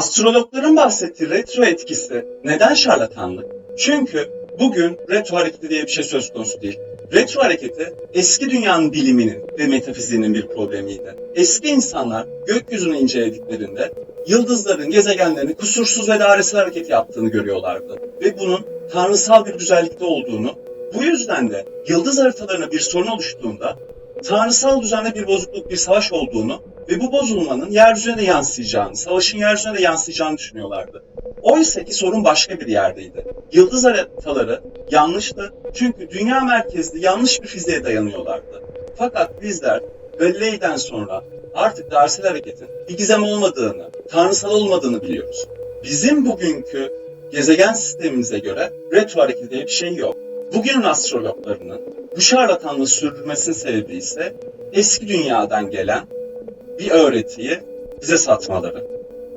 Astrologların bahsettiği retro etkisi neden şarlatanlık? Çünkü bugün retro hareketi diye bir şey söz konusu değil. Retro hareketi eski dünyanın biliminin ve metafiziğinin bir problemiydi. Eski insanlar gökyüzünü incelediklerinde yıldızların, gezegenlerin kusursuz ve dairesel hareket yaptığını görüyorlardı. Ve bunun tanrısal bir güzellikte olduğunu, bu yüzden de yıldız haritalarına bir sorun oluştuğunda tanrısal düzende bir bozukluk, bir savaş olduğunu ve bu bozulmanın yeryüzüne de yansıyacağını, savaşın yeryüzüne de yansıyacağını düşünüyorlardı. Oysa ki sorun başka bir yerdeydi. Yıldız haritaları yanlıştı çünkü dünya merkezli yanlış bir fiziğe dayanıyorlardı. Fakat bizler Galilei'den sonra artık dairesel hareketin bir gizem olmadığını, tanrısal olmadığını biliyoruz. Bizim bugünkü gezegen sistemimize göre retro hareketi diye bir şey yok. Bugünün astrologlarının bu şarlatanlığı sürdürmesinin sebebi ise eski dünyadan gelen bir öğretiyi bize satmaları.